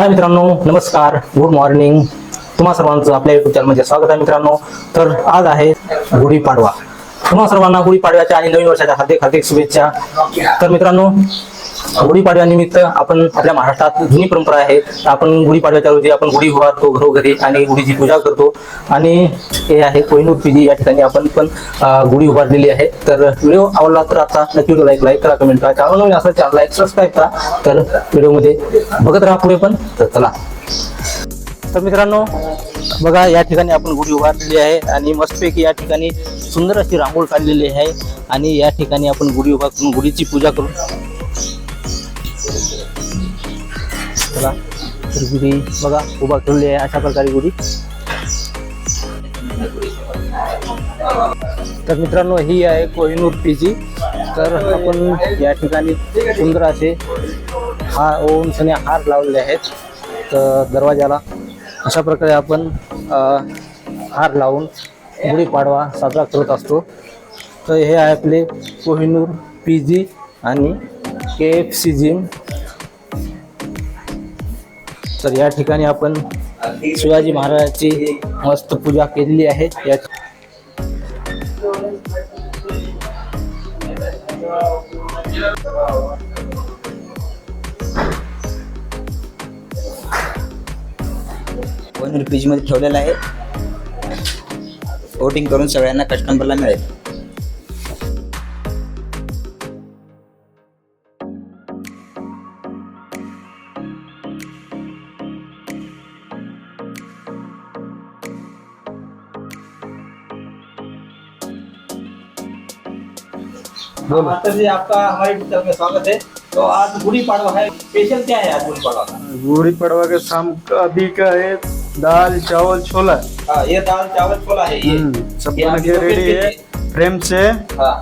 हाय मित्रांनो नमस्कार good morning तुम्हा सर्वांचं आपल्या युट्यूब चॅनलमध्ये स्वागत आहे मित्रांनो तर आज आहे गुढीपाडवा तुम्हा सर्वांना गुढीपाडव्याच्या आणि नवीन वर्षाच्या हार्दिक हार्दिक शुभेच्छा तर मित्रांनो गुढीपाडव्यानिमित्त आपण आपल्या महाराष्ट्रात जुनी परंपरा आहे आपण गुढीपाडव्याच्या रोजी आपण गुढी उभारतो घरोघरी आणि गुढीची पूजा करतो आणि हे आहे कोहिनूर पिजी या ठिकाणी आपण पण गुढी उभारलेली आहे तर व्हिडिओ आवडला तर आता नक्की लाईक लाईक करा कमेंट करा चॅनल नवीन असेल चॅनल लाईक सबस्क्राईब करा तर व्हिडिओमध्ये बघत राहा पुढे पण तर चला तर मित्रांनो बघा या ठिकाणी आपण गुढी उभारलेली आहे आणि मस्तपैकी या ठिकाणी सुंदर अशी रांगोळ काढलेली आहे आणि या ठिकाणी आपण गुढी उभा करून गुढीची पूजा करून चला तर गुढी बघा उभा ठेवली आहे अशा प्रकारे गुढी तर मित्रांनो ही आहे कोहिनूर पीजी तर आपण या ठिकाणी सुंदर असे हा ओमसने हार लावले आहेत तर दरवाजाला अशा प्रकारे आपण हार लावून गुढीपाडवा साजरा करत असतो तर हे आहे आपले कोहिनूर पी जी आणि के एफ सी जिम तर या ठिकाणी आपण शिवाजी महाराजांची मस्त पूजा केलेली आहे या वन रुपीजमध्ये ठेवलेला आहे वोटिंग करून सगळ्यांना कस्टमरला मिळेल हाँ, तो गुड़ी पड़वा क्या है का शाम अभी का है दाल चावल छोला आ, हाँ, ये दाल चावल छोला है ये हम्म, सब के रेडी है प्रेम से हाँ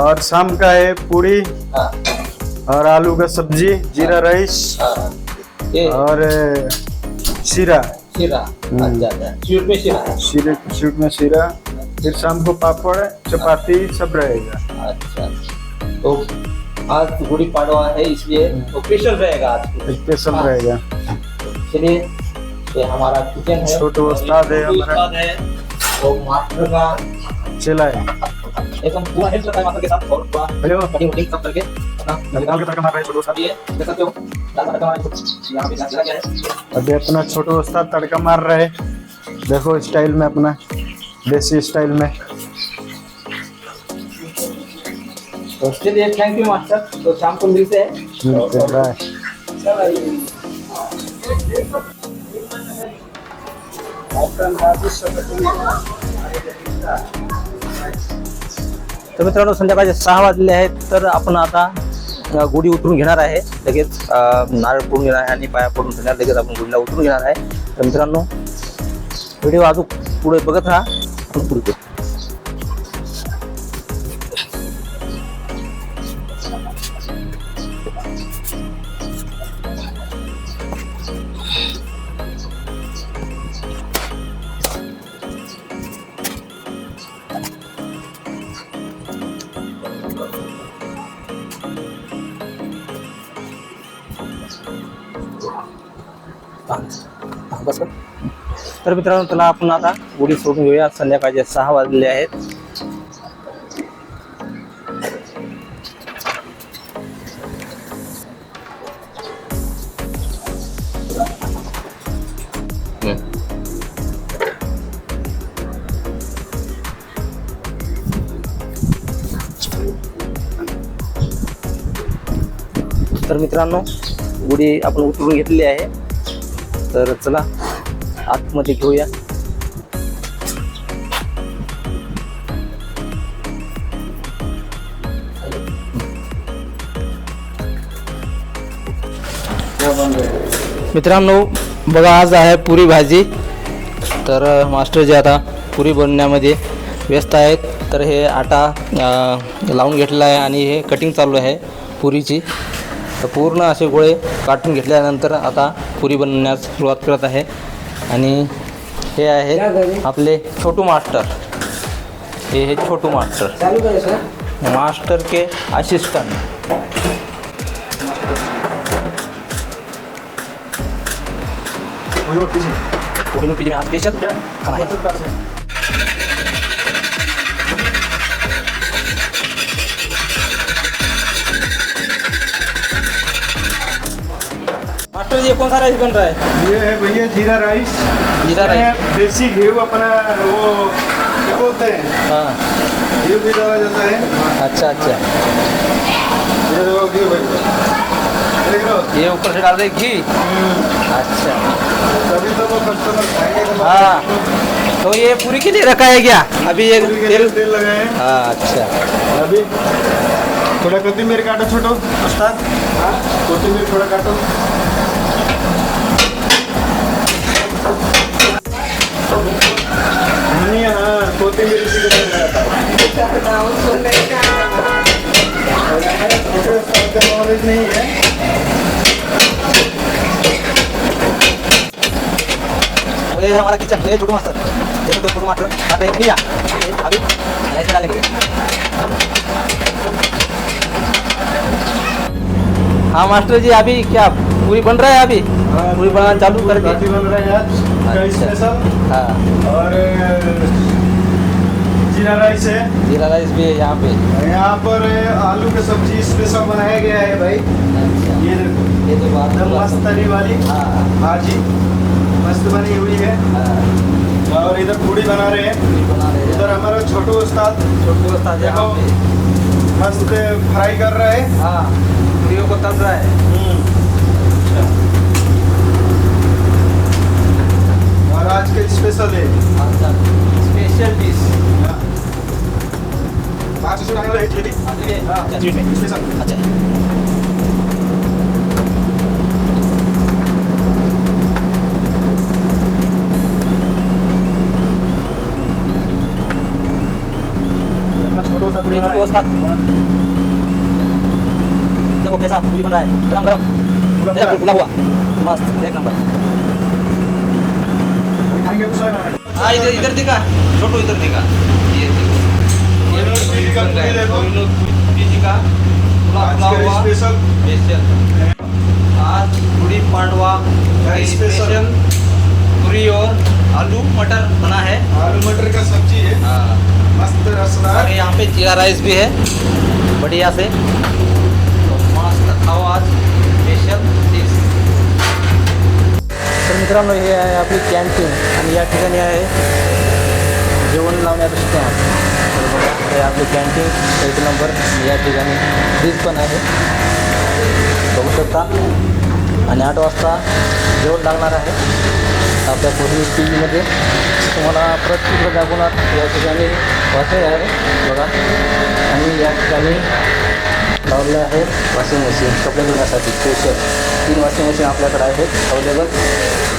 और शाम का है पूरी हाँ और आलू का सब्जी जीरा हाँ। राइस और शीरा शीरा शीरा शीरा फिर शाम को पापड़ चपाती सब रहेगा अच्छा तो आज गुड़ी पाड़वा है इसलिए स्पेशल रहेगा आज स्पेशल रहेगा चलिए ये हमारा किचन है छोटा उस्ताद है हमारा है और मास्टर का चला है एकदम पूरा हेल्प करता है मास्टर के साथ और पूरा हेलो बड़ी बड़ी सब करके अभी अपना छोटू उस्ताद तड़का मार रहे देखो स्टाइल में अपना देसी स्टाइल में तो उसके थैंक यू मास्टर तो शाम को मिलते हैं मिलते हैं बाय तर तो मित्रांनो संध्याकाळचे सहा वाजले आहेत तर आपण आता अं, गुढी उतरून घेणार आहे लगेच अं, नारळ पडून घेणार आहे आणि पाया पडून घेणार लगेच आपण गुढीला उतरून घेणार आहे तर मित्रांनो व्हिडिओ अजून पुढे बघत राहा கொடுக்கும் बस तो मित्रों तुला अपन आता गुढ़ी सोन घ संध्या सहा वजले मित्रों गुढ़ी अपन उतरू घ तर चला आतमध्ये घेऊया मित्रांनो बघा आज आहे पुरी भाजी तर मास्टर जे आता पुरी बनण्यामध्ये व्यस्त आहेत तर हे आटा लावून घेतला आहे आणि हे कटिंग चालू आहे पुरीची तर पूर्ण असे गोळे काटून घेतल्यानंतर आता पुरी बनवण्यास सुरुवात करत आहे आणि हे आहे आपले छोटू मास्टर हे हे छोटू मास्टर मास्टर के असिस्टंट डॉक्टर तो जी कौन सा राइस बन रहा है ये है भैया जीरा राइस जीरा राइस देसी घी अपना वो क्या बोलते हैं हाँ ये भी डाला जाता है अच्छा अच्छा ये देखो घी भैया ये ऊपर से डाल दे घी हम्म। अच्छा तभी तो वो कस्टमर खाएंगे तो हाँ तो ये पूरी के लिए रखा है क्या अभी ये तेल तेल लगाए हाँ अच्छा अभी थोड़ा कोतिमीर काटो छोटो उस्ताद हाँ कोथिमीर थोड़ा काटो धनिया कोथिंबीर नॉलेज नहीं है हाँ, ये हमारा किचन है छोटू मास्टर देखो दो टमाटर आता है भैया अभी ऐसे डालेंगे हाँ मास्टर जी अभी क्या पूरी बन रहा है अभी पूरी हाँ। बनाना चालू हाँ, कर दिया बन रहा है अच्छा। हाँ जीरा राइस है जीरा राइस भी है यहाँ पे यहाँ पर आलू की सब्जी स्पेशल बनाया गया है भाई अच्छा। ये देखो ये तो बात मस्त तरी वाली हाँ जी मस्त बनी हुई है हाँ। और इधर पूड़ी बना रहे हैं इधर हमारा छोटू उस्ताद छोटू उस्ताद मस्त फ्राई कर रहा है हाँ पूड़ियों को तल रहा है हम्म। आजकल स्पेशल है स्पेशल डिश पाच आहे रेडी स्पेशल अच्छा पूरी इसको उसका देखो कैसा पूरी बन रहा है गरम गरम पूरा खुला हुआ मस्त एक नंबर हाँ इधर इधर दिखा छोटो इधर दिखा ये स्पेशल आज गुड़ी पांडवा स्पेशल पूरी और आलू मटर बना है आलू मटर का सब्जी है हाँ। मस्त रसदार यहाँ पे जीरा राइस भी है बढ़िया से मित्रांनो हे आहे आपली कॅन्टीन आणि या ठिकाणी आहे जेवण लावण्याचं स्टॅम्प हे आपली कॅन्टीन एक नंबर या ठिकाणी फ्रीज पण आहे बघू शकता आणि आठ वाजता जेवण लागणार आहे आपल्या पूर्वी टी व्हीमध्ये तुम्हाला प्रत्येक दाखवणार या ठिकाणी वाटे आहे बघा आणि या ठिकाणी लावले आहे वॉशिंग मशीन कपडे धुण्यासाठी स्पेशल तीन वॉशिंग मशीन आपल्याकडे आहेत अवेलेबल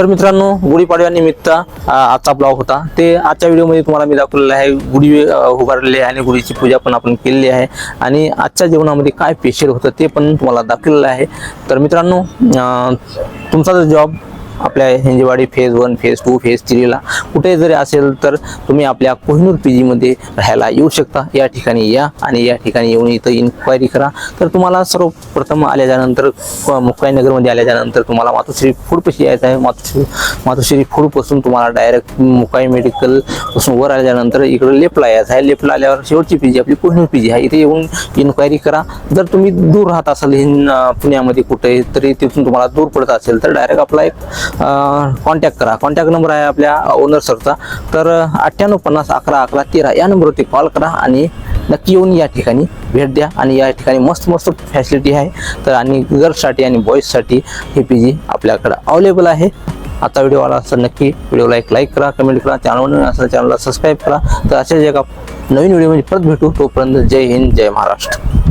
तर मित्रांनो गुढीपाडव्यानिमित्त आजचा ब्लॉग होता ते आजच्या व्हिडिओमध्ये तुम्हाला मी दाखवलेला आहे गुढी उभारलेली आहे आणि गुढीची पूजा पण आपण केलेली आहे आणि आजच्या जेवणामध्ये काय स्पेशल होतं ते पण तुम्हाला दाखवलेलं आहे तर मित्रांनो तुमचा जर जॉब आपल्या Hinjewadi phase one phase two phase थ्रीला कुठे जरी असेल तर तुम्ही आपल्या कोहिनूर पी जीमध्ये राहायला येऊ शकता या ठिकाणी या आणि या ठिकाणी येऊन इथं इन्क्वायरी करा तर तुम्हाला सर्वप्रथम आल्याच्यानंतर मुक्काईनगरमध्ये आल्याच्यानंतर तुम्हाला मातोश्री फूडपाशी यायचं आहे मातोश्री मातोश्री फूडपासून तुम्हाला डायरेक्ट मुकाई मेडिकल पासून वर आल्यानंतर इकडे लेफ्टला यायचं आहे लेफ्टला आल्यावर शेवटची पी जी आपली कोहिनूर पी जी आहे इथे येऊन इन्क्वायरी करा जर तुम्ही दूर राहत असाल पुण्यामध्ये कुठे तरी तिथून तुम्हाला दूर पडत असेल तर डायरेक्ट आपला एक कॉन्टॅक्ट करा कॉन्टॅक्ट नंबर आहे आपल्या ओनर सरचा तर अठ्ठ्याण्णव पन्नास अकरा अकरा तेरा या नंबरवरती कॉल करा आणि नक्की येऊन या ठिकाणी भेट द्या आणि या ठिकाणी मस्त मस्त फॅसिलिटी आहे तर आणि गर्ल्ससाठी आणि बॉईजसाठी हे पी जी आपल्याकडं अवेलेबल आहे आता व्हिडिओ आला असं नक्की व्हिडिओला एक लाईक करा कमेंट करा चॅनल असेल चॅनलला सबस्क्राईब करा तर अशा का नवीन व्हिडिओमध्ये परत भेटू तोपर्यंत जय हिंद जय महाराष्ट्र